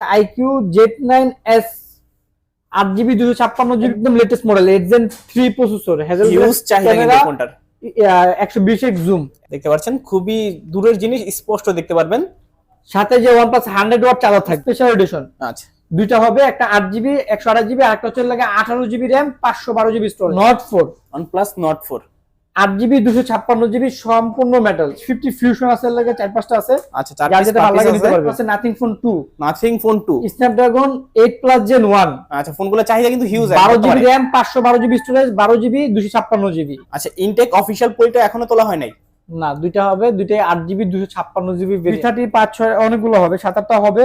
IQ Z nine S আট GB দুশো ছাপ্পান্ন জিবি একদম লেটেস্ট মডেল এক্সেন থ্রি প্রসেসর একশো বিশ এক্স জুম দেখতে পাচ্ছেন খুবই দূরের জিনিস স্পষ্ট দেখতে পারবেন। সাথে যে OnePlus hundred watt charger থাকবে। স্পেশাল এডিশন আচ্ছা। দুইটা হবে একটা আট জিবি একশো আঠাশ জিবি আর একটা হচ্ছে লাগে আঠারো জিবি র্যাম পাঁচশো বারো GB storage Nord four OnePlus Nord 4 আট জিবি দুশো ছাপ্পান্ন জিবি সম্পূর্ণ মেটাল ফিফটি ফিউশন আছে লাগে চার পাঁচটা আছে। আচ্ছা চার যেটা ভালো লাগে নিতে পারবে আছে Nothing phone two Nothing phone 2 Snapdragon eight plus gen one আচ্ছা ফোনগুলো চাহিদা কিন্তু হিউজ বারো জিবি র্যাম পাঁচশো বারো জিবি স্টোরেজ বারো জিবি দুশো ছাপ্পান্ন জিবি আচ্ছা ইনটেক অফিশিয়াল পরিটা এখনও তোলা হয় নাই? না দুইটা হবে দুইটাই আট জিবি দুশো ছাপ্পান্ন জিবি থার্টি পাঁচ ছয় অনেকগুলো হবে সাত আটটা হবে।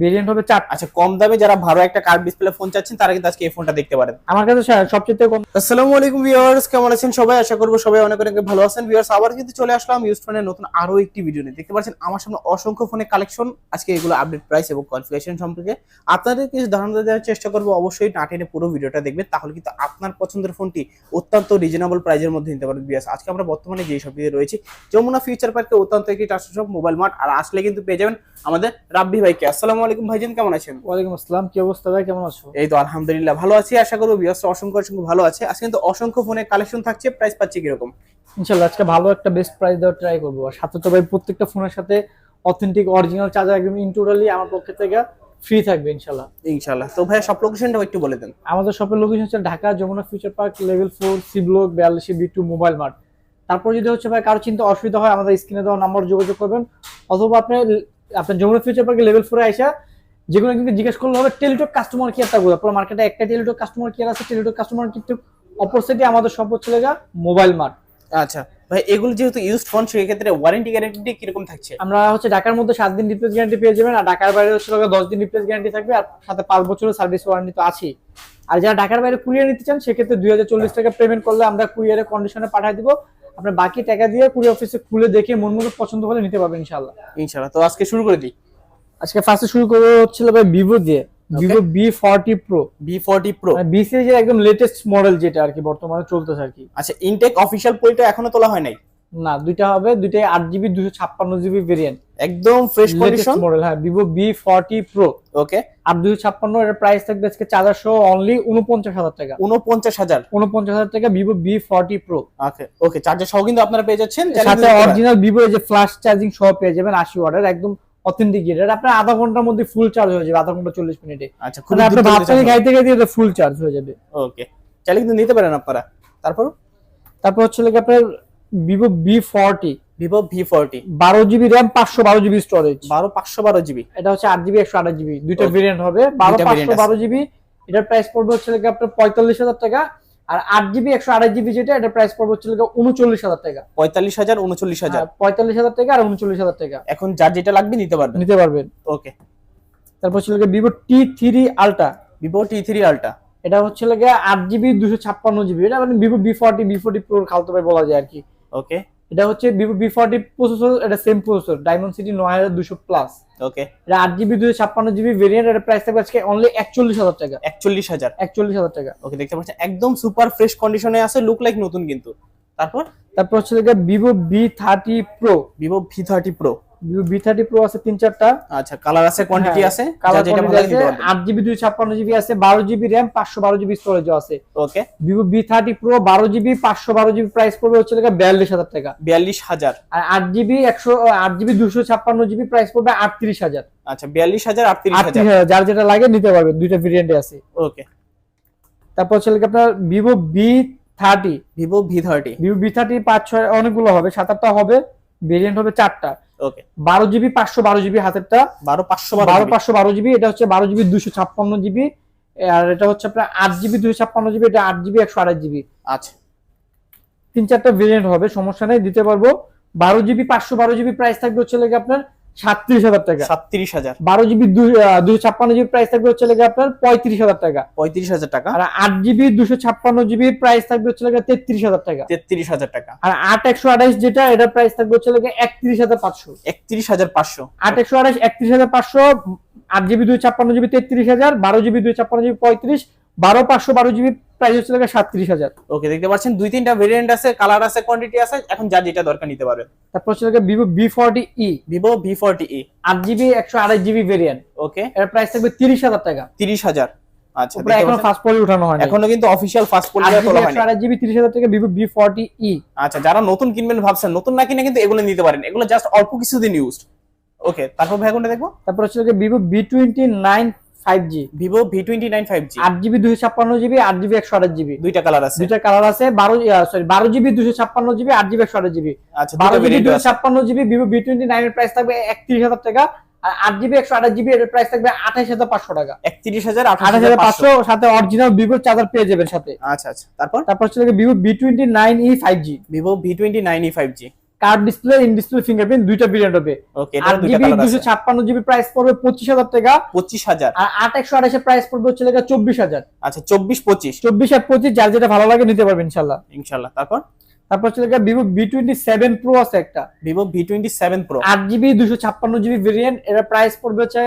ভেরিয়েন্ট হবে চারটা আচ্ছা কম দামে যারা ভালো একটা কার্ভ ডিসপ্লে ফোন চাচ্ছেন তারা কিন্তু আজকে এই ফোনটা দেখতে পারেন। আমার কাছে সবচেয়ে কম আসসালামু আলাইকুম ভিউয়ার্স কেমন আছেন সবাই? আশা করব সবাই অনেক অনেক ভালো আছেন। ভিউয়ার্স আবার কিন্তু চলে আসলাম ইউজ ফোনের নতুন আরও একটি ভিডিও নিয়ে। দেখতে পাচ্ছেন আমার সামনে অসংখ্য ফোনের কালেকশন আজকে এগুলো আপডেট প্রাইস এবং কনফিগারেশন সম্পর্কে। আপনাদের কিছু ধারণা দেওয়ার চেষ্টা করব অবশ্যই না টেনে পুরো ভিডিওটা দেখবেন। তাহলে কিন্তু আপনার পছন্দের ফোনটি অত্যন্ত রিজনেবল প্রাইজের মধ্যে নিতে পারবেন। ভিউয়ার্স আজকে আমরা বর্তমানে যেই শপটিতে রয়েছি যমুনা ফিউচার পার্কে অত্যন্ত একটি টাস্ট মোবাইল মার্ট আর আসলে কিন্তু পেয়ে যাবেন আমাদের রাব্বি ভাইকে। আসসালামু আলাইকুম ভাইজান কেমন আছেন? ওয়ালাইকুম আসসালাম কি অবস্থা ভাই? কেমন আছো? এই তো আলহামদুলিল্লাহ ভালো আছি আশা করব ভিউয়ার্স অসংখ্য অসংখ্য ভালো আছে। আজকে কিন্তু অসংখ্য ফোনের কালেকশন থাকছে প্রাইস পাচ্ছি কীরকম? ইনশাল্লাহ আজকে ভালো একটা বেস্ট প্রাইস দেওয়ার ট্রাই করব। আর সাথে তো ভাই প্রত্যেকটা ফোনের সাথে অথেন্টিক অরিজিনাল চার্জার একদম ইনটোটালি আমার পক্ষ থেকে ফ্রি থাকবে ইনশাল্লাহ। ইনশাল্লাহ। তো ভাই সব লোকেশনটাও একটু বলে দেন। আমাদের শপের লোকেশন হচ্ছে Dhaka Jamuna Future Park level four C block বিয়াল্লিশে B two Mobile Mart তারপর যদি হচ্ছে ভাই কারও চিন্তা অসুবিধা হয় আমাদের স্ক্রিনে দেওয়া নাম্বার যোগাযোগ করবেন। অথবা আপনি আপনার যমুনা ফিউচার পার্কে লেভেল ফোরে আইসা যেগুলো কিন্তু জিজ্ঞেস করলে হবে টেলিটক কাস্টমার কেয়ারটা বলে পুরো মার্কেটে একটা টেলিটক কাস্টমার কেয়ার আছে টেলিটক কাস্টমার কিন্তু অপোজিটে আমাদের শপ হচ্ছে লেগা মোবাইল মার্ট আচ্ছা ভাই এগুলো যেহেতু ইউজড ফোন সেই ক্ষেত্রে ওয়ারেন্টি গ্যারান্টি কীরকম থাকছে? আমরা হচ্ছে ঢাকার মধ্যে সাত দিন রিপ্লেস গ্যারান্টি পেয়ে যাবেন আর ঢাকার বাইরে হচ্ছে দশ দিন রিপ্লেস গ্যারান্টি থাকবে আর সাথে পাঁচ বছরের সার্ভিস ওয়ারেন্টি তো আছেই। আর যারা ঢাকার বাইরে কুরিয়ার নিতে চান সেক্ষেত্রে দুই হাজার চল্লিশ টাকা পেমেন্ট করলে আমরা কুরিয়ারের কন্ডিশনে পাঠিয়ে দিব। আপনার বাকি টাকা দিয়ে কুড়ি অফিসে খুলে দেখে মন মতো পছন্দ হলে নিতে পারবেন ইনশাল্লাহ ইনশাল্লাহ তো আজকে শুরু করে দিই। আজকে ফার্স্টে শুরু করব হচ্ছিল ভাই ভিভো দিয়ে Vivo V forty pro V forty pro V সিরিজের একদম লেটেস্ট মডেল যেটা আর কি বর্তমানে চলতেছে আর কি। আচ্ছা ইনটেক অফিসিয়াল পোলটা এখনও তোলা হয় নাই? না দুইটা হবে দুইটাই আট জিবি দুশো ছাপ্পান্ন জিবি ভেরিয়েন্ট একদম ফ্রেশ কন্ডিশন মডেল হ্যাঁ Vivo V forty pro okay আর দুশো ছাপ্পান্ন এর প্রাইস থাকবে আজকে সহ অনলি উনপঞ্চাশ হাজার টাকা। উনপঞ্চাশ হাজার। উনপঞ্চাশ হাজার টাকা Vivo V forty pro okay okay charger সহ কিন্তু আপনারা পেয়ে যাচ্ছেন। সাথে অরিজিনাল ভিভো যে ফ্লাশ চার্জিং সহ পেয়ে যাবেন আশি ওয়াটের একদম অথেন্টিক গেটের আপনার আধা ঘণ্টার মধ্যে ফুল চার্জ হয়ে যাবে আধা ঘণ্টা চল্লিশ মিনিটে। আচ্ছা মানে আপনার ভাত পানি খাইতে খাইতে ফুল চার্জ হয়ে যাবে। ওকে চাইলে কিন্তু নিতে পারেন আপনারা। তারপর? তারপর হচ্ছে আপনার Vivo V forty Vivo V forty বারো জিবি র্যাম পাঁচশো বারো জিবি স্টোরেজ বারো পাঁচশো বারো জিবি এটা হচ্ছে আট জিবি একশো আঠাশ জিবি দুইটা ভেরিয়েন্ট হবে। বারো পাঁচশো বারো জিবি এটার প্রাইস পড়বে হচ্ছে লাগে আপনার পঁয়তাল্লিশ হাজার টাকা। আর আট জিবি একশো আঠাশ জিবি যেটা এটার প্রাইস পড়বে হচ্ছে লাগে উনচল্লিশ হাজার টাকা। পঁয়তাল্লিশ হাজার উনচল্লিশ হাজার। হ্যাঁ, পঁয়তাল্লিশ হাজার টাকা আর উনচল্লিশ হাজার টাকা। এখন যার যেটা লাগবে নিতে পারবেন। নিতে পারবেন। ওকে। তারপর হচ্ছে লাগে Vivo T three ultra Vivo T three ultra এটা হচ্ছে লাগে আট জিবি দুশো ছাপ্পান্ন জিবি এটা মানে Vivo V forty V forty pro খালতো বলা যায় আর কি। ওকে এটা হচ্ছে ভিভো বি ফর্টি প্রসেসর এটা সেম প্রসেসর ডায়মন্ড সিটি নয় হাজার দুশো প্লাস ওকে এটা আট জিবি দুশো ছাপ্পান্ন জিবি ভেরিয়েন্ট এটা প্রাইস থাকবে আজকে অনলি একচল্লিশ হাজার টাকা। একচল্লিশ হাজার। একচল্লিশ হাজার টাকা। ওকে দেখতে পাচ্ছেন একদম সুপার ফ্রেশ কন্ডিশনে আছে লুক লাইক নতুন কিন্তু। তারপর? তারপর হচ্ছে Vivo V thirty pro Vivo V thirty pro V thirty pro আছে তিন চারটা। আচ্ছা কালার আছে কোয়ান্টিটি হ্যাঁ, আছে? কালার যেটা ভালো লাগে আট জিবি দুই ছাপ্পান্ন জিবি আছে বারো জিবি র্যাম পাঁচশো বারো জিবি স্টোরেজ আছে। Okay Vivo V thirty pro বারো জিবি পাঁচশো বারো জিবি প্রাইস পড়বে হচ্ছে বিয়াল্লিশ হাজার টাকা। বিয়াল্লিশ হাজার। আর আট জিবি একশো আট জিবি দুশো ছাপ্পান্ন জিবি প্রাইস পড়বে আটত্রিশ হাজার। আচ্ছা বিয়াল্লিশ হাজার আটত্রিশ হাজার। যার যেটা লাগে নিতে পারবেন দুইটা ভেরিয়েন্টে আছে। ওকে তারপর হচ্ছে আপনার Vivo V thirty Vivo V thirty Vivo V thirty পাঁচ ছয় অনেকগুলো হবে সাত আটটা হবে ভেরিয়েন্ট হবে চারটা। ওকে বারো জিবি পাঁচশো বারো জিবি হাতেরটা। বারো পাঁচশো বারো পাঁচশো বারো জিবি এটা হচ্ছে বারো জিবি দুশো ছাপ্পান্ন জিবি। আর এটা হচ্ছে আপনার আট জিবি দুশো ছাপ্পান্ন জিবি এটা আট জিবি একশো আঠাশ জিবি। আচ্ছা। তিন চারটা ভেরিয়েন্ট হবে সমস্যা নেই দিতে পারব। বারো জিবি পাঁচশো বারো জিবি প্রাইস থাকবে হচ্ছে লাগে আপনার সাতত্রিশ হাজার টাকা। সাতত্রিশ হাজার। বারো জিবি দুশো ছাপ্পান্ন জিবি প্রাইস থাকবে হচ্ছে লেগে আপনার পঁয়ত্রিশ হাজার টাকা। পঁয়ত্রিশ হাজার টাকা? আর আট জিবি দুশো ছাপ্পান্ন জিবি প্রাইস থাকবে হচ্ছে লেগে তেত্রিশ হাজার টাকা। তেত্রিশ হাজার টাকা। আর আট একশো আঠাইশ যেটা এটার প্রাইস থাকবে হচ্ছে লেগে একত্রিশ হাজার পাঁচশো। একত্রিশ হাজার পাঁচশো। আট একশো আঠাশ একত্রিশ হাজার পাঁচশো আট জিবি দুই ছাপ্পান্ন জিবি তেত্রিশ হাজার বারো জিবি দুই ছাপ্পান্ন জিবি পঁয়ত্রিশ বারো পাঁচশো বারো জিবি প্রাইস হচ্ছে লাগে সাতত্রিশ হাজার। ওকে দেখতে পাচ্ছেন দুই তিনটা ভেরিয়েন্ট আছে কালার আছে কোয়ান্টিটি আছে এখন যার যেটা দরকার নিতে পারবেন তারপর হচ্ছে লাগে Vivo V forty E Vivo V forty E আট জিবি একশো আড়াই জিবি ভেরিয়েন্ট ওকে এর প্রাইস থাকবে তিরিশ হাজার টাকা। তিরিশ হাজার। আচ্ছা এখনও পাচ্ছেন? পলি উঠানো হয় এখনও কিন্তু অফিসিয়াল ফার্স্ট আট তোলা হয়নি। আড়াই জিবি তিরিশ হাজার টাকা ভিভো বি ফর্টি ই আচ্ছা যারা নতুন কিনবেন ভাবছেন নতুন না কিনে কিন্তু এগুলো নিতে পারেন। এগুলো জাস্ট অল্প কিছুদিন ইউজড ওকে তারপর ভাই কোনটা দেখব? তারপর হচ্ছে লাগে Vivo 5G Vivo V29 5G 8GB 256GB 8GB 128GB দুইটা কালার আছে। দুইটা কালার আছে 12 sorry 12GB 256GB 8GB 128GB আচ্ছা 12GB 256GB Vivo V29 এর প্রাইস থাকবে 31000 টাকা আর 8GB 128GB এর প্রাইস থাকবে 28500 টাকা। 31000 28500 সাথে অরিজিনাল Vivo চার্জার পেয়ে যাবেন সাথে। আচ্ছা আচ্ছা তারপর? তারপর হচ্ছে Vivo V29e 5G e Vivo V29e 5G e curved display in display fingerprint দুইটা ভেরিয়েন্ট হবে। ওকে এটা দুইটা জিবি কালার দুশো আছে ছাপ্পান্ন জিবি প্রাইস পড়বে পঁচিশ হাজার টাকা। পঁচিশ হাজার। আর আট একশো আঠাশের প্রাইস পড়বে হচ্ছে লেগে আচ্ছা চব্বিশ পঁচিশ। চব্বিশ আর পঁচিশ যার যেটা ভালো লাগে নিতে পারবেন ইনশাল্লাহ। ইনশাল্লাহ তারপর? তারপর হচ্ছে লেগে সেভেন প্রো আছে একটা। জিবি দুশো ছাপ্পান্ন জিবি ভেরিয়েন্ট এর প্রাইস পড়বে হচ্ছে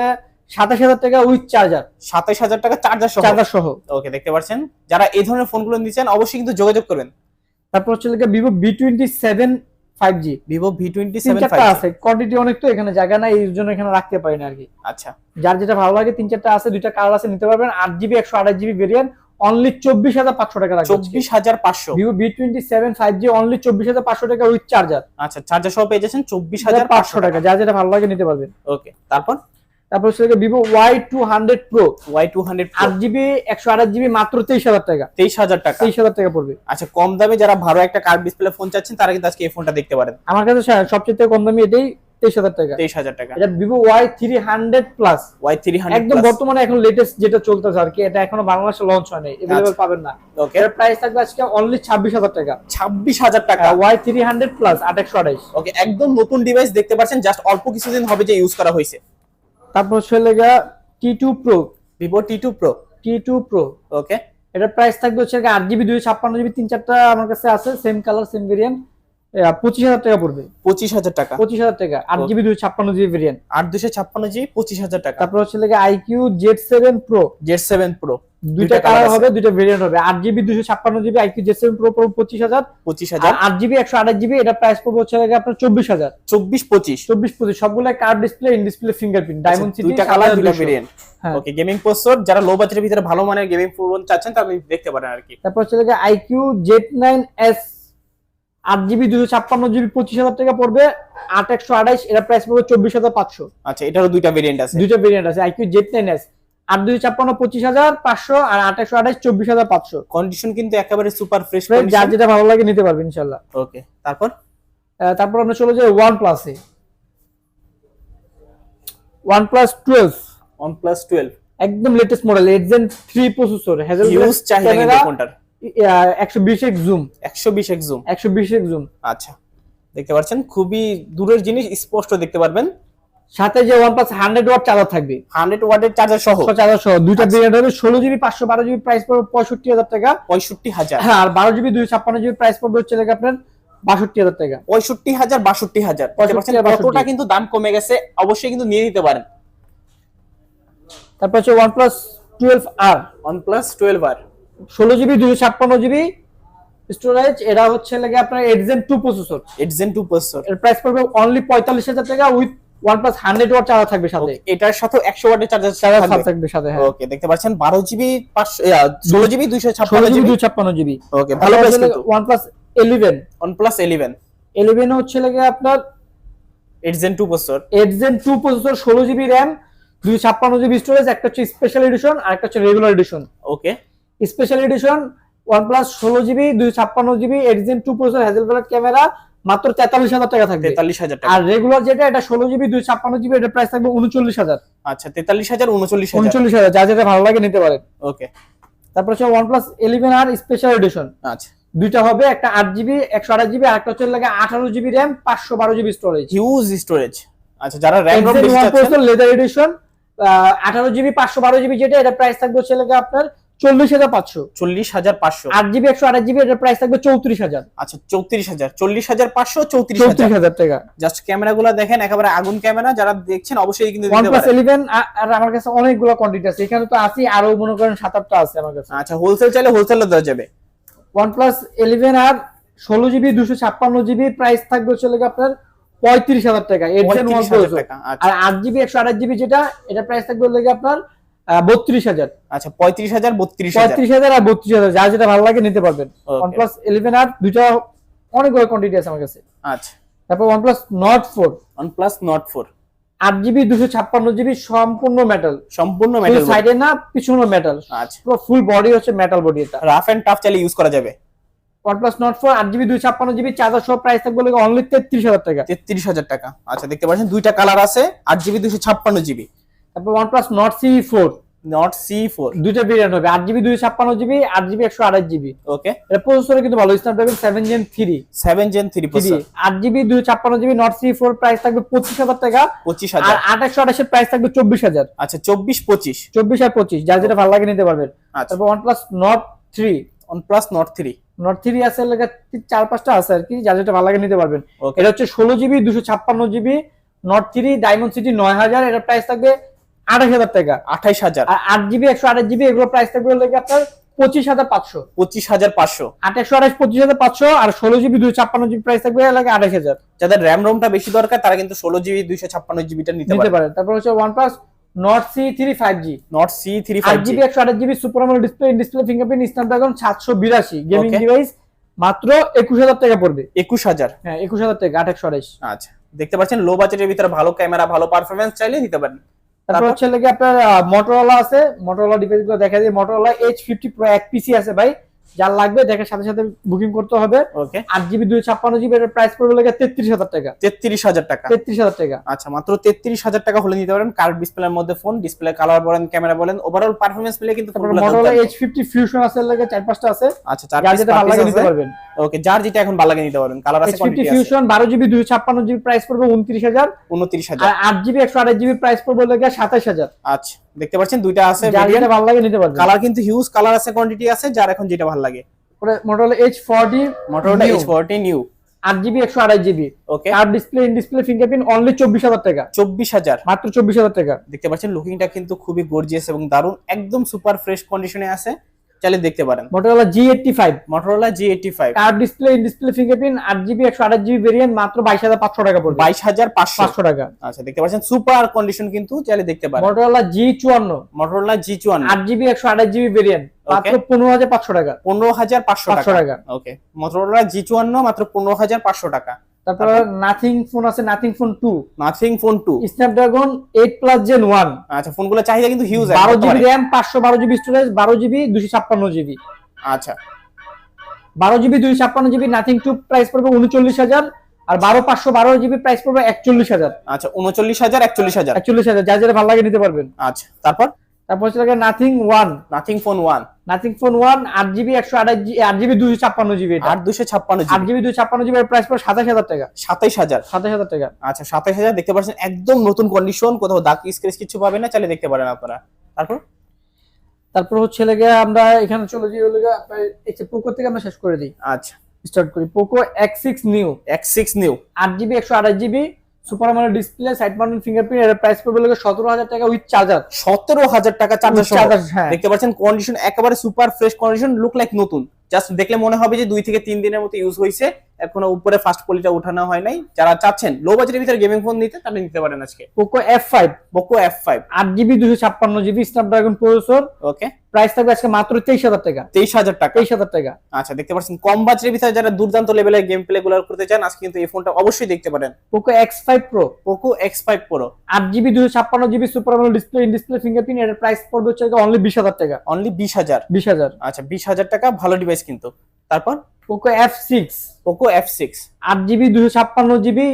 সাতাশ হাজার টাকা উইথ চার্জার সাতাইশ হাজার টাকা চার্জার সহ। চার্জার সহ। ওকে দেখতে পাচ্ছেন? যারা এই ধরনের ফোনগুলো নিচ্ছেন অবশ্যই কিন্তু যোগাযোগ করবেন। তারপর হচ্ছে Vivo V twenty seven five G Vivo V twenty তিন সেভেন চারটা আছে কোয়ান্টিটি অনেক তো এখানে জায়গা নাই এর জন্য এখানে রাখতে পারি না আর কি। আচ্ছা। যার যেটা ভালো লাগে তিন চারটা আছে দুইটা কালার আছে নিতে পারবেন আট জিবি একশো আঠাশ জিবি ভেরিয়েন্ট অনলি চব্বিশ হাজার পাঁচশো টাকা লাগবে চব্বিশ হাজার পাঁচশো। Vivo V seven five G only চব্বিশ হাজার পাঁচশো টাকা উইথ চার্জার আচ্ছা চার্জার সহ পেয়ে যাচ্ছেন চব্বিশ হাজার হাজার পাঁচশো টাকা যার যেটা ভালো লাগে নিতে পারবেন। ওকে তারপর? তারপর হচ্ছে Vivo Y two hundred pro Y two hundred আট জিবি একশো আঠাশ জিবি মাত্র তেইশ হাজার টাকা। তেইশ হাজার টাকা। তেইশ হাজার টাকা পড়বে। আচ্ছা কম দামে যারা ভালো একটা কার্ড ডিসপ্লে ফোন চাচ্ছেন তারা কিন্তু আজকে এই ফোনটা দেখতে পারেন। আমার কাছে সবচেয়ে কম দামি এটাই তেইশ হাজার টাকা। তেইশ হাজার টাকা। এটা Vivo Y three hundred plus Y three hundred একদম বর্তমানে এখন লেটেস্ট যেটা চলতেছে আর কি এটা এখনও বাংলাদেশে লঞ্চ হয়নি এভেলেবল আচ্ছা। পাবেন না। ওকে এর প্রাইস থাকবে আজকে অনলি ছাব্বিশ হাজার টাকা। ছাব্বিশ হাজার টাকা। ওয়াই থ্রি হান্ড্রেড প্লাস আট একশো আঠাইশ ওকে একদম নতুন ডিভাইস দেখতে পাচ্ছেন জাস্ট অল্প কিছুদিন হবে যে ইউজ করা হয়েছে। তারপর হচ্ছে লেগা T two pro Vivo T two pro T two pro okay এটার প্রাইস থাকবে হচ্ছে আট জিবি দুই ছাপ্পান্ন জিবি তিন চারটা আমার কাছে আছে সেম কালার সেম ভেরিয়েন্ট পঁচিশ হাজার টাকা পড়বে। পঁচিশ হাজার টাকা। পঁচিশ হাজার টাকা। আট জিবি দুই ছাপ্পান্ন জিবি ভেরিয়েন্ট আট দুশো ছাপ্পান্ন জি পঁচিশ হাজার টাকা। তারপর হচ্ছে লেগে iQOO Z seven pro Z seven pro দুইটা দুইটা কালার হবে দুইটা ভেরিয়েন্ট হবে। আট জিবি দুশো ছাপ্পান্ন GB iQOO Z seven pro পড়বে পঁচিশ হাজার। পঁচিশ আর হাজার আট জিবি একশো আঠাশ জিবি এটা প্রাইস পড়বে হচ্ছে লেগে আপনার চব্বিশ হাজার। চব্বিশ পঁচিশ। চব্বিশ পঁচিশ সবগুলো curved display in display fingerprint Diamond City দুইটা কালার দুইটা ভেরিয়েন্ট ওকে গেমিং প্রসেসর যারা লো বাজেটের ভিতরে ভালো মানের গেমিং ফোন চাচ্ছেন তারা দেখতে পারেন আর কি। তারপর হচ্ছে লেগে আইকিউ জেড নাইন এস আট জিবি দুশো ছাপ্পান্ন জিবি পঁচিশ হাজার টাকা পড়বে। আট একশো আঠাইশ এটা প্রাইস পড়বে চব্বিশ হাজার পাঁচশো। আচ্ছা এটারও দুইটা ভেরিয়েন্ট আছে। দুইটা ভেরিয়েন্ট আছে আইকিউ জেড নাইন এস আট দুই ছাপ্পান্ন পঁচিশ হাজার পাঁচশো আর আট একশো আঠাইশ চব্বিশ হাজার পাঁচশো। কন্ডিশন কিন্তু একেবারে সুপার ফ্রেশ যার যেটা ভালো লাগে নিতে পারবে ইনশাল্লাহ। ওকে তারপর? তারপর আমরা চলে যাই ওয়ান প্লাসে ওয়ান প্লাস টুয়েলভ OnePlus 12 একদম latest model eight gen three processor hazel চাহিদা ফোনটার। একশো বিশ এক্স জুম 120 এক্স জুম একশো বিশ এক্স জুম আচ্ছা দেখতে পাচ্ছেন খুবই দূরের জিনিস স্পষ্ট দেখতে পারবেন। সাথে যে OnePlus hundred watt charger থাকবে। 100 ওয়াটের চার্জার সহ। চার্জার সহ দুইটা আচ্ছা। ভেরিয়েন্ট হবে ষোলো জিবি পাঁচশো বারো জিবি প্রাইস পড়বে পঁয়ষট্টি হাজার টাকা। 65000 হ্যাঁ আর বারো জিবি দুই ছাপ্পান্ন জিবি প্রাইস পড়বে হচ্ছে আপনার বাষট্টি হাজার টাকা। 65000 62000 দেখতে পাচ্ছেন কতটা কিন্তু দাম কমে গেছে অবশ্যই কিন্তু নিয়ে নিতে পারেন। তারপর হচ্ছে OnePlus twelve R OnePlus 12 R ষোলো জিবি দুইশো ছাপ্পান্ন জিবি স্টোরেজ এটা হচ্ছে লেগে আপনার eight gen two processor 8 Gen 2 processor এর প্রাইস পড়বে অনলি পঁয়তাল্লিশ হাজার টাকা with plus hundred watt charger থাকবে সাথে। এটার সাথে 100 ওয়াটের চার্জার চার্জার থাকবে। সাথে হ্যাঁ। ওকে দেখতে পাচ্ছেন 12 জিবি 500 16 জিবি ষোলো 256 জিবি জিবি। দুই ছাপ্পান্ন জিবি। ওকে ভালো প্রাইস কিন্তু। প্লাস ইলেভেন OnePlus 11 ইলেভেন হচ্ছে লেগে আপনার 8 Gen 2 processor eight gen two processor ষোলো জিবি র্যাম দুই ছাপ্পান্ন জিবি স্টোরেজ একটা হচ্ছে স্পেশাল এডিশন আর একটা হচ্ছে regular edition okay special edition OnePlus ষোলো জিবি দুই ছাপ্পান্ন GB eight gen two processor hazel camera মাত্র তেতাল্লিশ হাজার টাকা থাকবে। 43000 টাকা। আর রেগুলার যেটা এটা ষোলো জিবি দুই ছাপ্পান্ন জিবি এটা প্রাইস থাকবে উনচল্লিশ হাজার। আচ্ছা 43000 39000 উনচল্লিশ হাজার। যা যেটা ভালো লাগে নিতে পারেন। ওকে। তারপর হচ্ছে OnePlus eleven R special edition আচ্ছা। দুইটা হবে একটা আট জিবি একশো আঠাশ জিবি আর একটা হচ্ছে লাগে আঠারো জিবি র্যাম পাঁচশো বারো জিবি স্টোরেজ হিউজ স্টোরেজ আচ্ছা যারা র্যাম রম বেশি চাচ্ছেন লেদার এডিশন আঠারো জিবি পাঁচশো বারো জিবি যেটা এটা প্রাইস থাকবে হচ্ছে লাগে আপনার চল্লিশ হাজার পাঁচশো। চল্লিশ হাজার পাঁচশো। আট জিবি একশো আঠাশ জিবি এটার প্রাইস থাকবে চৌত্রিশ হাজার। আচ্ছা চৌত্রিশ হাজার। চল্লিশ হাজার পাঁচশো চৌত্রিশ হাজার। চৌত্রিশ হাজার টাকা। জাস্ট ক্যামেরা গুলো দেখেন একেবারে আগুন ক্যামেরা যারা দেখছেন অবশ্যই কিন্তু ওয়ান দিতে প্লাস পারেন ইলেভেন আর আমার কাছে অনেকগুলো কোয়ান্টিটি আছে। এখানে তো আছে আরও মনে করেন সাত আটটা আছে আমার কাছে। আচ্ছা হোলসেল চাইলে হোলসেলে দেওয়া যাবে। ওয়ান প্লাস ইলেভেন আর ষোলো জিবি দুশো ছাপ্পান্ন জিবি প্রাইস থাকবে লেগে আপনার পঁয়ত্রিশ হাজার টাকা। এর আচ্ছা। আর আট জিবি একশো আঠাশ জিবি যেটা এটা প্রাইস থাকবে আপনার বত্রিশ হাজার। আচ্ছা পঁয়ত্রিশ হাজার বত্রিশ হাজার। পঁয়ত্রিশ হাজার আর বত্রিশ হাজার যেটা ভালো লাগে নিতে পারবেন। ইলেভেন আর দুইটা অনেকগুলো কোয়ান্টিটি আছে আমার কাছে। আচ্ছা। তারপর ফোর ফোর আট জিবি দুশো ছাপ্পান্ন জিবি সম্পূর্ণ মেটাল সম্পূর্ণ মেটাল সাইডে না পিছনে মেটাল আচ্ছা। ফুল বডি হচ্ছে মেটাল বডি এটা। রাফ এন্ড টাফ চাইলে ইউজ করা যাবে। OnePlus Nord 4 8 GB 256 GB charger সহ প্রাইস থাকবে লাগে অনলি 33000 টাকা। টাকা। আচ্ছা দেখতে পাচ্ছেন দুইটা কালার আছে আট জিবি দুশো ছাপ্পান্ন জিবি তারপর OnePlus Nord CE4 Nord C four দুইটা ভেরিয়েন্ট হবে 8 GB 256 GB 8 GB 128 GB okay এটা প্রসেসর কিন্তু ভালো Snapdragon 7 Gen 3 seven gen three 3 8 GB 256 GB Nord CE4 price থাকবে 25000 টাকা। পঁচিশ আর হাজার 8 এর প্রাইস থাকবে 24000 আচ্ছা চব্বিশ পঁচিশ। 24 আর 25 যার যেটা ভালো লাগে নিতে পারবেন। আচ্ছা। তারপর OnePlus Nord 3 OnePlus Nord three Nord 3 আছে লাগে চার পাঁচটা আছে আর কি যার যেটা ভালো লাগে নিতে পারবেন। এটা হচ্ছে ষোলো জিবি দুশো ছাপ্পান্ন GB Nord three Diamond City নয় হাজার এটার প্রাইস থাকবে আঠাশ হাজার টাকা আঠাইশ হাজার। আর আট জিবি একশো আঠাশ জিবি এগুলো প্রাইস থাকবে আপনার পঁচিশ হাজার পাঁচশো। পঁচিশ হাজার পাঁচশো। আঠাশশো আঠাশ পঁচিশ হাজার পাঁচশো আর ষোলো জিবি ছাপ্পান্ন জিবি প্রাইস থাকবে লাগে আঠাশ হাজার। যাদের র্যাম রোমটা বেশি দরকার তারা কিন্তু ষোলো জিবি দুইশো ছাপ্পান্ন জিবিটা নিতে পারে। তারপর হচ্ছে OnePlus Nord C three five G Nord C three five GB একশো আঠাশ GB super display display fingerprint Snapdragon সাতশো বিরাশি। গেমিং ডিভাইস মাত্র একুশ হাজার টাকা পড়বে। একুশ হাজার। হ্যাঁ একুশ হাজার টাকা আঠাশশো আঠাশ। আচ্ছা দেখতে পাচ্ছেন লো বাজেটের ভিতরে ভালো ক্যামেরা ভালো পারফরমেন্স চাইলে নিতে পারেন। তারপর? হচ্ছে নাকি আপনার মোটরওয়ালা আছে মোটরওয়ালা ডিভাইসগুলো দেখা যায় মোটরওয়ালা এইচ ফিফটি প্রো এক পিসি আছে ভাই যার লাগবে দেখার সাথে সাথে বুকিং করতে হবে। ওকে আট জিবি দুই ছাপ্পান্ন জিবি এর প্রাইস পড়বে লেগে তেত্রিশ হাজার টাকা। তেত্রিশ হাজার টাকা। তেত্রিশ হাজার টাকা। আচ্ছা মাত্র তেত্রিশ হাজার টাকা হলে নিতে পারেন। কার্ড ডিসপ্লের মধ্যে ফোন ডিসপ্লে কালার বলেন ক্যামেরা বলেন ওভারঅল পারফরমেন্স মিলে কিন্তু। এইচ ফিফটি ফিউশন আছে লেগে চার পাঁচটা আছে। আচ্ছা চার যেটা ভালো লাগে নিতে পারবেন। ওকে যার যেটা এখন ভালো লাগে নিতে পারবেন। কালার আছে ফিফটি ফিউশন বারো জিবি দুই ছাপ্পান্ন জিবি প্রাইস পড়বে উনত্রিশ হাজার। উনত্রিশ হাজার। আট জিবি একশো আঠাশ জিবি প্রাইস পড়বে লেগে সাতাশ হাজার। আচ্ছা। দেখতে পাচ্ছেন দুইটা আছে যেটা ভালো লাগে নিতে পারবেন। কালার কিন্তু হিউজ কালার আছে কোয়ান্টিটি আছে যার এখন যেটা ভালো লাগে। Motorola H forty Motorola H forty new আট জিবি একশো আঠাশ GB okay R display in display fingerprint only চব্বিশ হাজার টাকা। চব্বিশ হাজার। মাত্র চব্বিশ হাজার টাকা। দেখতে পাচ্ছেন লুকিংটা কিন্তু খুবই গর্জিয়াস এবং দারুণ একদম সুপার ফ্রেশ কন্ডিশনে আছে। চাইলে দেখতে পারেন। Motorola G eighty five Motorola G eighty five curved display in display fingerprint আট জিবি একশো আঠাশ জিবি ভেরিয়েন্ট মাত্র বাইশ হাজার পাঁচশো টাকা পড়বে। বাইশ হাজার পাঁচশো। টাকা। আচ্ছা দেখতে পাচ্ছেন সুপার কন্ডিশন কিন্তু চাইলে দেখতে পারেন। মোটরোলা জি চুয়ান্ন। মোটরোলা জি চুয়ান্ন। আট জিবি একশো আঠাশ জিবি ভেরিয়েন্ট মাত্র পনেরো হাজার পাঁচশো টাকা। পনেরো হাজার পাঁচশো টাকা। ওকে মোটরোলা জি চুয়ান্ন মাত্র পনেরো হাজার পাঁচশো টাকা। তারপর নাথিং ফোন আছে Nothing phone two Nothing phone two Snapdragon eight plus gen one আচ্ছা ফোনগুলো চাহিদা কিন্তু হিউজ বারো জিবি র্যাম পাঁচশো বারো জিবি স্টোরেজ বারো জিবি দুশো ছাপ্পান্ন জিবি আচ্ছা। বারো জিবি দুশো ছাপ্পান্ন জিবি নাথিং টু প্রাইস পড়বে উনচল্লিশ হাজার আর বারো পাঁচশো বারো জিবি প্রাইস পড়বে একচল্লিশ হাজার। আচ্ছা উনচল্লিশ হাজার একচল্লিশ হাজার। একচল্লিশ হাজার যা যেটা ভালো লাগে নিতে পারবেন। আচ্ছা তারপর? তারপর হচ্ছে Nothing one Nothing phone one Nothing phone one আট জিবি একশো আঠাশ আট জিবি দুশো ছাপ্পান্ন জিবি আট দুশো ছাপ্পান্ন আট জিবি দুশো ছাপ্পান্ন জিবি প্রাইস পড়ে সাতাশ হাজার টাকা। সাতাইশ হাজার। সাতাশ হাজার টাকা। আচ্ছা সাতাইশ হাজার দেখতে পাচ্ছেন একদম নতুন কন্ডিশন কোথাও দাগ স্ক্রেচ কিছু পাবেন না চাইলে দেখতে পারেন আপনারা। তারপর? তারপর হচ্ছে লেগে আমরা এখানে চলে যাই হলে আপনার পোকো থেকে আমরা শেষ করে দিই। আচ্ছা। স্টার্ট করি। Poco X six new X six new আট জিবি একশো আঠাশ জিবি সুপার আমলের ডিসপ্লে সাইড মাউন্টেড ফিঙ্গারপ্রিন্ট এর প্রাইস পড়বে লেগে সতেরো হাজার টাকা উইথ চার্জার সতেরো হাজার টাকা চার্জার চার্জার হ্যাঁ। দেখতে পাচ্ছেন কন্ডিশন একেবারে super fresh condition look like নতুন। জাস্ট দেখলে মনে হবে যে দুই থেকে তিন দিনের মতো ইউজ হয়েছে এখনও উপরে ফার্স্ট পলিটা উঠানো হয় নাই। যারা চাচ্ছেন লো বাজেটের ভিতরে গেমিং ফোন নিতে তাহলে নিতে পারেন আজকে। Poco F five Poco F five আট জিবি দুশো ছাপ্পান্ন GB Snapdragon processor okay price থাকবে আজকে মাত্র তেইশ হাজার টাকা। তেইশ হাজার টাকা। তেইশ হাজার টাকা। আচ্ছা দেখতে পাচ্ছেন কম বাজেটের ভিতরে যারা দুর্দান্ত লেভেলের গেম প্লে গুলো করতে চান আজকে কিন্তু এই ফোনটা অবশ্যই দেখতে পারেন। Poco X five pro Poco X five pro আট জিবি দুশো ছাপ্পান্ন GB super display in display fingerprint এর প্রাইস পড়বে হচ্ছে অনলি বিশ হাজার টাকা। অনলি বিশ হাজার। বিশ হাজার। আচ্ছা বিশ হাজার টাকা ভালো ডিভাইস কিন্তু। তারপর? Poco F six Poco F six আট জিবি দুশো ছাপ্পান্ন GB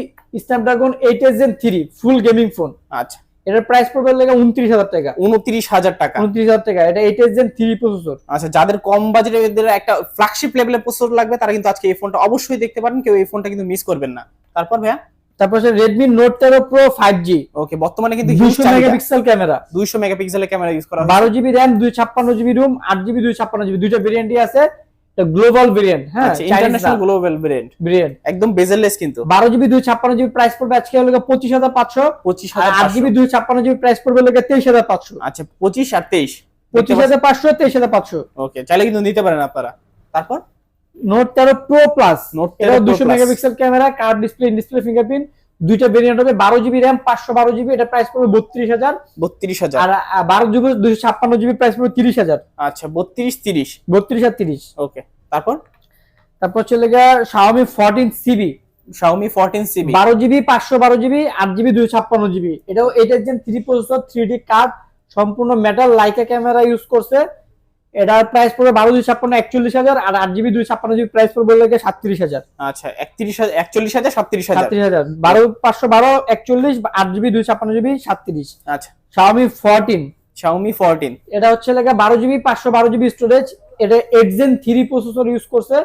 Snapdragon eight S three full gaming phone আচ্ছা। এটার প্রাইস পড়বে লেগে উনত্রিশ হাজার টাকা। উনত্রিশ হাজার টাকা। উনত্রিশ হাজার টাকা। এটা eight S Gen three processor আচ্ছা যাদের কম বাজেটের একটা ফ্ল্যাগশিপ লেভেলের প্রসেসর লাগবে তারা কিন্তু আজকে এই ফোনটা অবশ্যই দেখতে পারেন কেউ এই ফোনটা কিন্তু মিস করবেন না। তারপর ভাইয়া? তারপর রেডমি নোট তেরো প্রো ফাইভ জি ওকে বর্তমানে কিন্তু দুশো মেগাপিক্সেল ক্যামেরা দুইশো মেগাপিক্সেলের ক্যামেরা ইউজ করা বারো জিবি র্যাম দুই ছাপ্পান্ন জিবি রুম আট জিবি দুই ছাপ্পান্ন জিবি দুইটা ভেরিয়েন্টই আছে। গ্লোবাল ভেরিয়েন্ট হ্যাঁ ইন্টারন্যাশনাল গ্লোবাল ভেরিয়েন্ট ভেরিয়েন্ট একদম বেজেললেস কিন্তু। বারো জিবি প্রাইস পড়বে আজকে হলো জিবি দুই ছাপ্পান্ন জিবি প্রাইস পড়বে হলো আচ্ছা পঁচিশ আর তেইশ। পঁচিশ হাজার পাঁচশো তেইশ হাজার পাঁচশো। ওকে চাইলে কিন্তু নিতে পারেন আপনারা। তারপর? নোট তেরো pro plus 13 Plus। Megapixel camera curved display display fingerprint দুইটা ভেরিয়েন্ট হবে বারো জিবি র্যাম পাঁচশো বারো জিবি এটা প্রাইস পড়বে বত্রিশ হাজার। বত্রিশ হাজার। আর বারো জিবি দুশো ছাপ্পান্ন জিবি প্রাইস পড়বে তিরিশ হাজার। আচ্ছা বত্রিশ তিরিশ। বত্রিশ আর তিরিশ। ওকে তারপর? তারপর চলে গিয়ে Xiaomi fourteen Civi Xiaomi fourteen Civi বারো জিবি পাঁচশো বারো জিবি আট জিবি দুই ছাপ্পান্ন জিবি এটাও এটার যে three processor three D curved সম্পূর্ণ মেটাল লাইকা ক্যামেরা ইউজ করছে। এটার প্রাইস পড়বে বারো দুই ছাপ্পান্ন একচল্লিশ হাজার আর আট জিবি দুই ছাপ্পান্ন জিবি প্রাইস পড়বে লাগে সাতত্রিশ হাজার। আচ্ছা একত্রিশ হাজার একচল্লিশ হাজার সাতত্রিশ হাজার। সাতত্রিশ হাজার। বারো পাঁচশো বারো একচল্লিশ আট জিবি দুই ছাপ্পান্ন জিবি সাতত্রিশ। আচ্ছা। শাওমি ফোরটিন শাওমি ফোরটিন এটা হচ্ছে লাগে বারো জিবি পাঁচশো বারো জিবি স্টোরেজ এটা এক্সেন থ্রি প্রসেসর ইউজ করছে।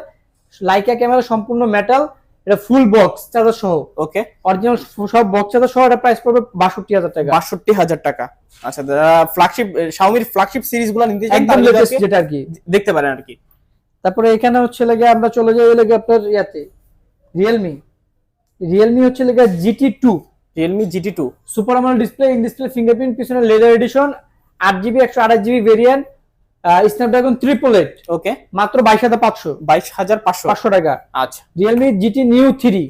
লাইকা ক্যামেরা সম্পূর্ণ মেটাল এটা ফুল বক্স চার্জার সহ। ওকে অরিজিনাল সব বক্স চার্জার সহ এটা প্রাইস পড়বে বাষট্টি হাজার টাকা। বাষট্টি হাজার টাকা। আচ্ছা ফ্ল্যাগশিপ শাওমির ফ্ল্যাগশিপ সিরিজগুলো নিতে চান একদম লেটেস্ট যেটা আর কি। দেখতে পারেন আর কি। তারপরে এখানে হচ্ছে লাগে আমরা চলে যাই লাগে আপনার ইয়াতে। রিয়েলমি রিয়েলমি হচ্ছে লাগে GT two Realme GT two super AMOLED display in display fingerprint পিছনে লেদার এডিশন আট জিবি একশো আঠাশ GB variant Snapdragon triple eight okay মাত্র বাইশ হাজার পাঁচশো। বাইশ হাজার পাঁচশো। পাঁচশো টাকা। আচ্ছা। Realme GT Neo three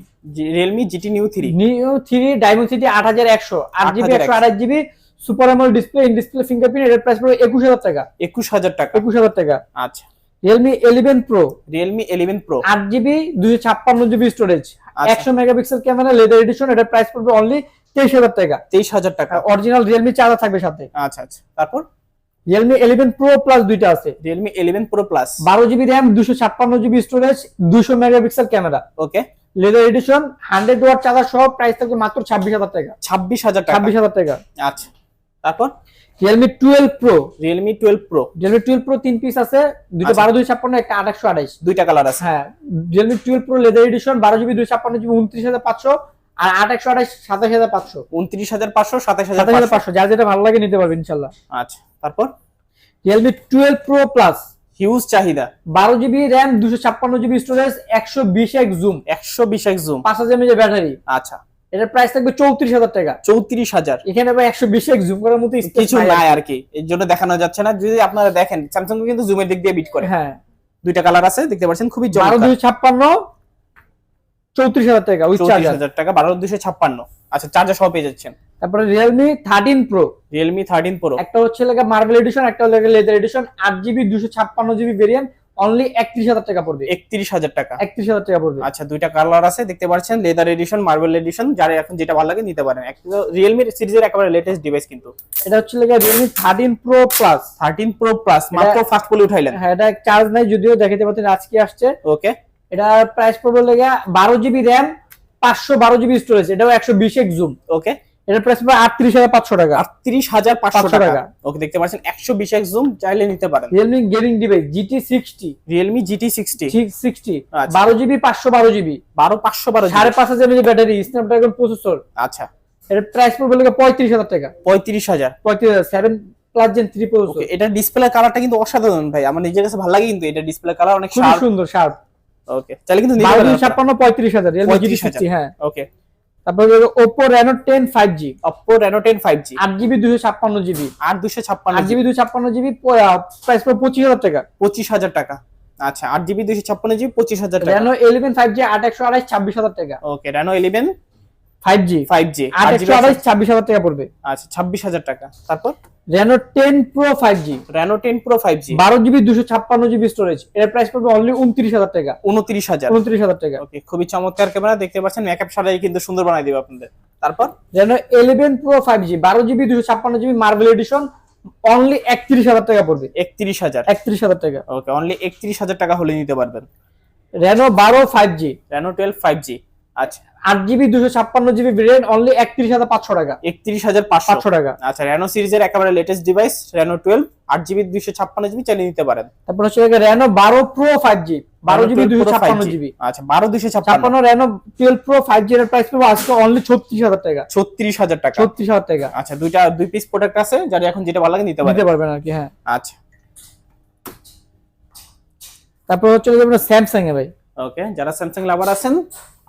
Realme GT Neo three Neo three Dimensity আট হাজার একশো। আট জিবি একশো। 8100 আঠাশ GB super AMOLED display in display fingerprint এটার প্রাইস পড়বে একুশ হাজার টাকা। একুশ হাজার টাকা। একুশ হাজার টাকা। আচ্ছা। Realme eleven pro Realme eleven pro আট জিবি দুইশো ছাপ্পান্ন জিবি স্টোরেজ আচ্ছা। একশো মেগাপিক্সেল ক্যামেরা লেদার এডিশন এটার প্রাইস পড়বে অনলি তেইশ হাজার টাকা। তেইশ হাজার টাকা। অরিজিনাল রিয়েলমি চার্জার থাকবে সাথে। আচ্ছা আচ্ছা। তারপর? রিয়েলমি ইলেভেন প্রো প্লাস দুইটা আছে রিয়েলমি ইলেভেন প্রো প্লাস বারো জিবি র্যাম দুশো ছাপ্পান্ন জিবি স্টোরেজ দুশো megapixel camera okay leather edition hundred watt charger সহ প্রাইস থাকবে মাত্র ছাব্বিশ হাজার টাকা ছাব্বিশ হাজার টাকা ছাব্বিশ হাজার টাকা আচ্ছা তারপর Realme twelve pro Realme twelve pro Realme twelve pro তিন পিস আছে দুটো আচ্ছা। বারো দুই ছাপ্পান্ন একটা আঠাশশো আঠাইশ দুইটা কালার আছে হ্যাঁ Realme twelve pro leather edition বারো জিবি দুই ছাপ্পান্ন জিবি উনত্রিশ হাজার পাঁচশো আর আট একশো আঠাশ সাতাশ হাজার পাঁচশো। উনত্রিশ হাজার পাঁচশো সাতাশ হাজার হাজার পাঁচশো। যার যেটা ভালো লাগে নিতে পারবে ইনশাল্লাহ। আচ্ছা তারপর? Realme twelve pro plus huge চাহিদা। বারো জিবি র্যাম দুশো ছাপ্পান্ন জিবি স্টোরেজ একশো বিশ এক জুম একশো বিশ এক জুম পাঁচ হাজার এমএজ ব্যাটারি আচ্ছা। এটার প্রাইস থাকবে চৌত্রিশ হাজার টাকা। চৌত্রিশ হাজার। এখানে আবার একশো বিশ এক জুম করার মতো কিছু নাই আর কি। এর জন্য দেখানো যাচ্ছে না। যদি আপনারা দেখেন স্যামসাং কিন্তু জুমের দিক দিয়ে বিট করে। হ্যাঁ। দুইটা কালার আছে দেখতে পাচ্ছেন খুবই বারো দুই ছাপ্পান্ন চৌত্রিশ হাজার টাকা উইথ চৌত্রিশ হাজার টাকা বারো দুশো ছাপ্পান্ন। আচ্ছা চার্জার সহ পেয়ে যাচ্ছেন। তারপরে Realme thirteen pro Realme thirteen pro একটা হচ্ছে লেগে মার্বেল এডিশন একটা লেগে লেদার এডিশন আট জিবি দুশো ছাপ্পান্ন জিবি ভেরিয়েন্ট অনলি একত্রিশ হাজার টাকা পড়বে। একত্রিশ হাজার টাকা। একত্রিশ হাজার টাকা পড়বে। আচ্ছা দুইটা কালার আছে দেখতে পাচ্ছেন লেদার এডিশন মার্বেল এডিশন যারা এখন যেটা ভালো লাগে নিতে পারেন। রিয়েলমি সিরিজের একেবারে লেটেস্ট ডিভাইস কিন্তু। এটা হচ্ছে লেগে Realme thirteen pro plus thirteen pro plus মাত্র ফার্স্ট বলে উঠাইলেন। হ্যাঁ এটা চার্জ নাই যদিও দেখাতে পাচ্ছেন আজকে আসছে। ওকে এটা প্রাইস পড়বে লেগে বারো জিবি র্যাম পাঁচশো বারো জিবি স্টোরেজ এটাও একশো বিশ এক জুম ওকে এটার প্রাইস পড়বে আটত্রিশ হাজার পাঁচশো টাকা। আটত্রিশ হাজার পাঁচশো টাকা। ওকে দেখতে পাচ্ছেন একশো বিশ এক জুম চাইলে নিতে পারেন। Realme gaming device GT sixty Realme GT sixty sixty. বারো জিবি পাঁচশো বারো জিবি বারো পাঁচশো বারো সাড়ে পাঁচ হাজার ব্যাটারি স্ন্যাপড্রাগন প্রসেসর আচ্ছা। এর প্রাইস পড়বে লেগে পঁয়ত্রিশ হাজার টাকা। পঁয়ত্রিশ হাজার। পঁয়ত্রিশ হাজার seven plus Gen three processor okay এটা ডিসপ্লে কালারটা কিন্তু অসাধারণ ভাই। আমার নিজের কাছে ভালো লাগে কিন্তু এটা ডিসপ্লে কালার অনেক সুন্দর শার্প ওকে চাইলে কিন্তু নিতে বারো পারেন দুই আপনারা। ছাপ্পান্ন পঁয়ত্রিশ হাজার রিয়েলমি জিটি 35,000 সিক্সটি হ্যাঁ। ওকে তারপরে Oppo Reno ten five G. Oppo Reno 10 5G আট জিবি দুশো ছাপ্পান্ন জিবি। আর দুশো ছাপ্পান্ন আট জিবি। দুশো ছাপ্পান্ন জিবি প্রাইস পড়বে পঁচিশ হাজার টাকা। পঁচিশ হাজার টাকা। আচ্ছা আট জিবি দুশো ছাপ্পান্ন জিবি পঁচিশ হাজার টাকা। রেনো ইলেভেন ফাইভ জি আট একশো আড়াইশ ছাব্বিশ হাজার টাকা। ওকে রেনো ইলেভেন টাকা পড়বে। আচ্ছা টাকা। তারপর? স্টোরেজ এর প্রাইস পড়বে অনলি টাকা। টাকা। ওকে খুবই চমৎকার ক্যামেরা দেখতে পাচ্ছেন মেকআপ সারাই কিন্তু সুন্দর বানাই দিবে আপনাদের। তারপর? Reno eleven pro five G বারো জিবি দুশো ছাপ্পান্ন জিবি মার্বেল এডিশন অনলি একত্রিশ হাজার টাকা পড়বে। একত্রিশ হাজার। একত্রিশ হাজার টাকা। ওকে অনলি একত্রিশ হাজার টাকা হলে নিতে পারবেন। রেনো বারো five G Reno twelve five G আচ্ছা। আট জিবি দুশো ছাপ্পান্ন জিবি ভেরিয়েন্ট অনলি একত্রিশ হাজার পাঁচশো টাকা। একত্রিশ হাজার পাঁচশো। টাকা। আচ্ছা রেনো সিরিজের একেবারে লেটেস্ট ডিভাইস রেনো টুয়েলভ আট জিবি দুইশো ছাপ্পান্ন জিবি চালিয়ে নিতে পারেন। তারপর হচ্ছে র্যানো বারো প্রো ফাইভ জি বারো জিবি দুশো ছাপ্পান্ন জিবি আচ্ছা বারো দুইশো ছাপ্পান্ন। Reno twelve pro five G এর প্রাইস পাবো আজকে অনলি ছত্রিশ হাজার টাকা। ছত্রিশ হাজার টাকা। ছত্রিশ হাজার টাকা। আচ্ছা দুইটা দুই পিস প্রোডাক্ট আছে যারা এখন যেটা ভালো লাগে নিতে পারেন। নিতে পারবেন আর কি হ্যাঁ। আচ্ছা। তারপর হচ্ছে স্যামসাং এ ভাই। ওকে যারা স্যামসাং লাভার আছেন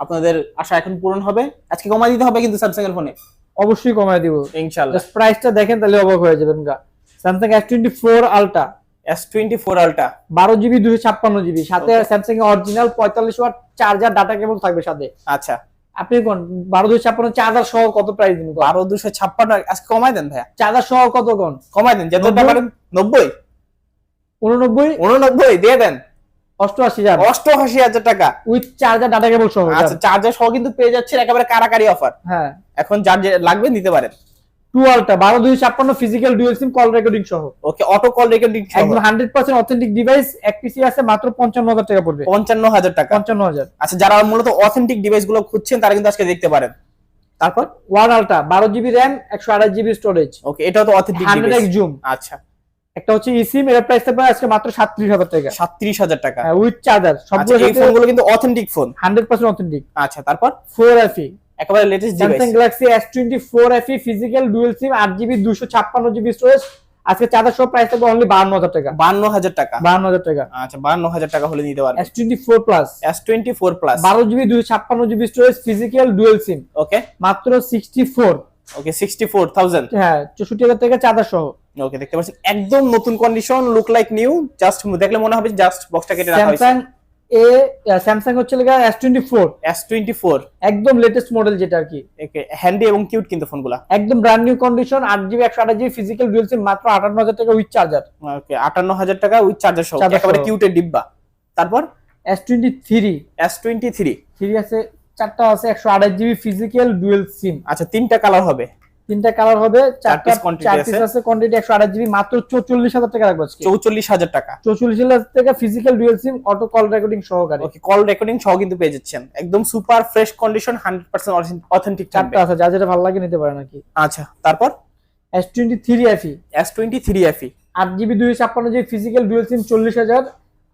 আপনাদের আশা এখন পূরণ হবে। আজকে কমাই দিতে হবে কিন্তু স্যামসাং এর ফোনে অবশ্যই কমায় দিব। ইনশাআল্লাহ। জাস্ট প্রাইসটা দেখেন তাহলে অবাক হয়ে যাবেন গা। Samsung S twenty four ultra S twenty four ultra বারো জিবি দুশো ছাপ্পান্ন জিবি সাথে. স্যামসাং এর অরিজিনাল পঁয়তাল্লিশ ওয়াট চার্জার ডাটা কেবল থাকবে সাথে। আচ্ছা। আপনি কোন বারো দুশো ছাপ্পান্ন চার্জার সহ কত প্রাইস দিন বারো দুশো ছাপ্পান্ন আজকে কমাই দেন ভাইয়া। চার্জার সহ কত কোন? কমাই দেন যতটা? পারেন নব্বই? উননব্বই? উননব্বই দিয়ে দেন। হাজার। অষ্টআশি হাজার টাকা। উইথ চার্জার ডাটা কেবল সহ আচ্ছা চার্জার সহ কিন্তু পেয়ে যাচ্ছেন একেবারে কারাকারি অফার হ্যাঁ। এখন যার যে লাগবে নিতে পারেন। বারো ছাপ্পান্ন physical dual SIM call recording সহ। ওকে অটো কল রেকর্ডিং একদম হান্ড্রেড পার্সেন্ট অথেন্টিক ডিভাইস এক পিসি আছে মাত্র পঞ্চান্ন হাজার টাকা পড়বে। পঞ্চান্ন হাজার টাকা। পঞ্চান্ন হাজার আচ্ছা যারা মূলত অথেন্টিক ডিভাইসগুলো খুঁজছেন তারা কিন্তু আজকে দেখতে পারেন। তারপর? ওয়ান আলট্রা বারো জিবি র্যাম একশো আঠাশ জিবি স্টোরেজ ওকে এটাও তো অথেন্টিক হান্ড্রেড জুম আচ্ছা। একটা হচ্ছে ইসিম এর প্রাইস থাকবে আজকে মাত্র সাতত্রিশ হাজার টাকা। সাতত্রিশ হাজার টাকা। উইথ চার্জার আচ্ছা সবগুলো এই ফোনগুলো কিন্তু authentic phone hundred percent authentic আচ্ছা তারপর? ফোর এফি একেবারে latest device S twenty four FE physical dual SIM আট জিবি দুশো ছাপ্পান্ন জিবি স্টোরেজ আজকে চার্জার সব প্রাইস থাকবে অনলি বাহান্ন হাজার টাকা। বান্ন হাজার টাকা। বাহান্ন হাজার টাকা। আচ্ছা বান্ন হাজার টাকা হলে নিতে twenty four plus S twenty four plus বারো জিবি দুশো ছাপ্পান্ন GB storage physical dual SIM okay মাত্র sixty four okay sixty four thousand হ্যাঁ চৌষট্টি হাজার টাকা চার্জার সহ। ওকে দেখতে পাচ্ছেন একদম নতুন condition look like new just দেখলে মনে হবে জাস্ট বক্সটা কেটে রাখা হয়েছে। এ স্যামসাং হচ্ছে লেগা S twenty four S twenty four একদম লেটেস্ট মডেল যেটা আর কি। হ্যান্ডি এবং কিউট কিন্তু ফোনগুলা একদম ব্র্যান্ড নিউ কন্ডিশন আট জিবি একশো আঠাশ জিবি ফিজিক্যাল ডুয়েল সিম মাত্র আটান্ন হাজার টাকা উইথ চার্জার ওকে আটান্ন হাজার টাকা উইথ চার্জার সহ একেবারে কিউটের ডিব্বা। তারপর? S twenty three S twenty three three আছে চারটা আছে একশো আঠাশ জিবি ফিজিক্যাল ডুয়েল সিম আচ্ছা তিনটা কালার হবে। তিনটা কালার হবে চারটা চার পিস আছে। কোয়ান্টিটি জিবি মাত্র চৌচল্লিশ হাজার টাকা রাখব আজকে। চৌচল্লিশ হাজার টাকা। চৌচল্লিশ হাজার টাকা physical dual SIM auto call recording সহকারে। ওকে কল রেকর্ডিং সহ কিন্তু পেয়ে যাচ্ছেন। একদম super fresh condition hundred percent authentic চারটা আছে যা যেটা ভালো লাগে নিতে পারেন আর কি। আচ্ছা তারপর? S twenty three FE S twenty three FE আট জিবি দুইশো ছাপ্পান্ন জিবি ফিজিক্যাল ডুয়েল সিম চল্লিশ হাজার।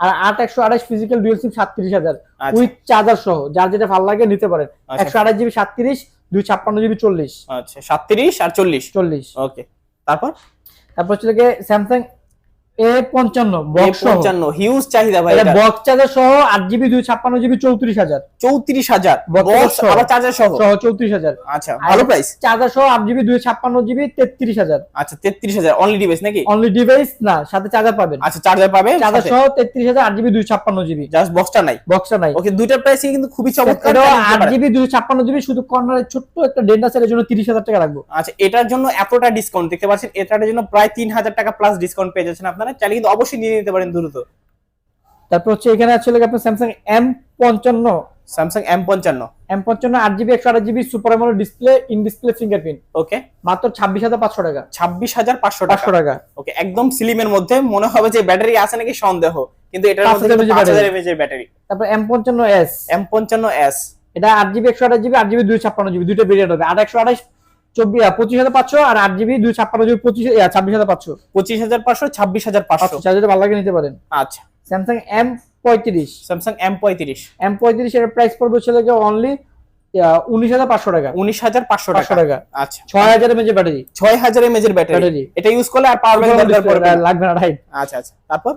আর আট একশো আঠাশ ফিজিক্যাল ডুয়েল সিম সাতত্রিশ হাজার। আচ্ছা। উইথ চার্জার সহ যার যেটা ভালো লাগে নিতে পারেন। আচ্ছা। একশো আঠাশ জিবি সাতত্রিশ দুই ছাপ্পান্ন জিবি চল্লিশ। আচ্ছা সাতত্রিশ আর চল্লিশ। চল্লিশ। ওকে তারপর? তারপর হচ্ছে স্যামসাং হিউজ চাহিদা ভাই এটা এটা। বক্স চার্জার সহ আট জিবি দুই ছাপ্পান্ন জিবি চৌত্রিশ হাজার। চৌত্রিশ হাজার বক্স আবার চার্জার সহ? সহ চৌত্রিশ হাজার। আচ্ছা ভালো প্রাইস চার্জার সহ আট জিবি দুই ছাপ্পান্ন জিবি তেত্রিশ হাজার। আচ্ছা তেত্রিশ হাজার অনলি ডিভাইস নাকি? অনলি ডিভাইস না সাথে চার্জার পাবেন। আচ্ছা চার্জার পাবে চার্জার সহ তেত্রিশ হাজার আট জিবি দুই ছাপ্পান্ন জিবি। জাস্ট বক্সটা নাই? বক্সটা নাই। ওকে দুইটার প্রাইস কিন্তু খুবই চমৎকার আট জিবি দুই ছাপ্পান্ন জিবি শুধু কর্নারে ছোট্ট একটা ডেন্ট এর জন্য তিরিশ হাজার টাকা রাখব। আচ্ছা এটার জন্য এতটা ডিসকাউন্ট দেখতে পাচ্ছেন এটার জন্য প্রায় তিন হাজার টাকা প্লাস ডিসকাউন্ট পেয়ে যাচ্ছেন আপনারা। চাইলে কিন্তু অবশ্যই নিয়ে নিতে পারেন দ্রুত। তারপর হচ্ছে এখানে আছে হলো আপনার স্যামসাং এম পঞ্চান্ন। স্যামসাং এম পঞ্চান্ন। এম পঞ্চান্ন আট জিবি একশো আট GB super AMOLED display in display fingerprint okay মাত্র ছাব্বিশ হাজার পাঁচশো টাকা। ছাব্বিশ হাজার পাঁচশো পাঁচশো টাকা। ওকে একদম স্লিমের মধ্যে। মনে হবে যে ব্যাটারি আছে নাকি সন্দেহ। কিন্তু এটার পাঁচ মধ্যে হাজার পাঁচ হাজার mAh এর ব্যাটারি তারপর এম পঞ্চান্ন এস এম পঞ্চান্ন এস এটা আট জিবি একশো আঠাশ জিবি আট জিবি দুই ছাপ্পান্ন জিবি দুইটা ভেরিয়েন্ট হবে। আট একশো আঠাশ পঁচিশ হাজার পাঁচশো আর আট জিবি দুই ছাপ্পান্ন জিবি পঁচিশ ছাব্বিশ হাজার পাঁচশো। পঁচিশ হাজার পাঁচশো ছাব্বিশ হাজার পাঁচশো। চার্জার ভালো লাগে নিতে পারেন। আচ্ছা। স্যামসাং এম পঁয়ত্রিশ। স্যামসাং এম পঁয়ত্রিশ। এম পঁয়ত্রিশ এর প্রাইস পড়বে হচ্ছে লাগে অনলি উনিশ হাজার পাঁচশো টাকা। উনিশ হাজার পাঁচশো টাকা। আচ্ছা। ছয় হাজার এমএচ ব্যাটারি। ছয় হাজার এমএচ এর ব্যাটারি। এটা ইউজ করলে আর পাওয়ার ব্যাংক দরকার লাগবে না রাইট আচ্ছা আচ্ছা। তারপর?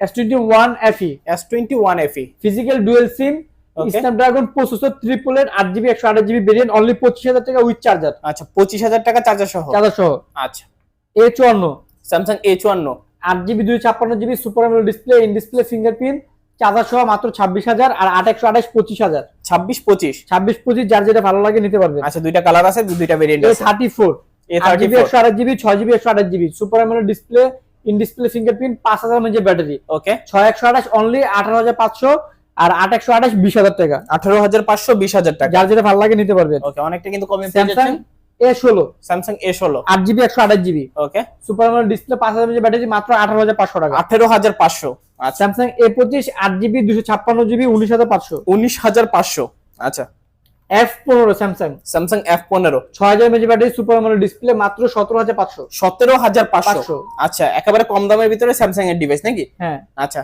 S twenty one FE S twenty one FE physical dual SIM. Snapdragon processor triple eight আট জিবি একশো আঠাশ জিবি ভেরিয়েন্ট অনলি পঁচিশ হাজার টাকা উইথ চার্জার আচ্ছা পঁচিশ হাজার টাকা চার্জার সহ? চার্জার সহ। আচ্ছা। এ চুয়ান্ন। স্যামসাং এ চুয়ান্ন। আট জিবি দুই ছাপ্পান্ন GB super display in display fingerprint charger সহ মাত্র ছাব্বিশ হাজার আর আট একশো আঠাশ পঁচিশ হাজার। ছাব্বিশ পঁচিশ? ছাব্বিশ পঁচিশ যার যেটা ভালো লাগে নিতে পারবে আচ্ছা দুইটা কালার আছে দুইটা ভেরিয়েন্ট আছে। থার্টি ফোর জিবি একশো আঠাশ জিবি ছয় জিবি একশো আঠাশ GB super AMOLED display in display fingerprint পাঁচ হাজার এমএচ ব্যাটারি ওকে ছয় একশো আঠাশ অনলি আঠারো হাজার পাঁচশো আর আট একশো আঠাশ বিশ হাজার টাকা। আঠারো হাজার পাঁচশো বিশ হাজার টাকা। যার যেটা ভালো লাগে নিতে পারবেন ওকে অনেকটা কিন্তু কমে স্যামসাং এ ষোলো। স্যামসাং এ ষোলো। আট জিবি একশো আঠাশ জিবি। ওকে। সুপার ডিসপ্লে পাঁচ হাজার ব্যাটারি মাত্র আঠারো হাজার পাঁচশো টাকা। আঠেরো হাজার পাঁচশো। আচ্ছা। স্যামসাং এ পঁচিশ আট জিবি দুশো ছাপ্পান্ন জিবি উনিশ হাজার পাঁচশো। উনিশ হাজার পাঁচশো। আচ্ছা। এফ পনেরো স্যামসাং স্যামসাং এফ পনেরো। ছয় হাজার ব্যাটারি সুপার ডিসপ্লে মাত্র সতেরো হাজার পাঁচশো। সতেরো হাজার পাঁচশো। আচ্ছা একেবারে কম দামের ভিতরে স্যামসাং এর ডিভাইস নাকি? হ্যাঁ। আচ্ছা।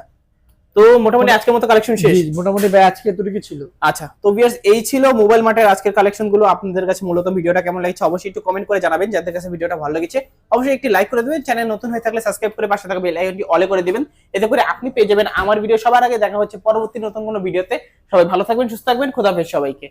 তো মোটামুটি আজকের মতো কালেকশন শেষ? মোটামুটি ভাই আজকে এতটুকু ছিল। আচ্ছা তো ভিউয়ার্স এই ছিল মোবাইল মার্টের আজকের কালেকশনগুলো। আপনাদের কাছে মূলত ভিডিওটা কেমন লাগছে অবশ্যই একটু কমেন্ট করে জানাবেন। যাদের কাছে ভিডিওটা ভালো লেগেছে অবশ্যই একটি লাইক করে দিবেন। চ্যানেল নতুন হয়ে থাকলে সাবস্ক্রাইব করে পাশে থাকা বেল আইকনটি অলে করে দিবেন। এতে করে আপনি পেয়ে যাবেন আমার ভিডিও সবার আগে। দেখা হচ্ছে পরবর্তী নতুন কোনো ভিডিওতে সবাই ভালো থাকবেন সুস্থ থাকবেন। খোদাফেজ সবাইকে।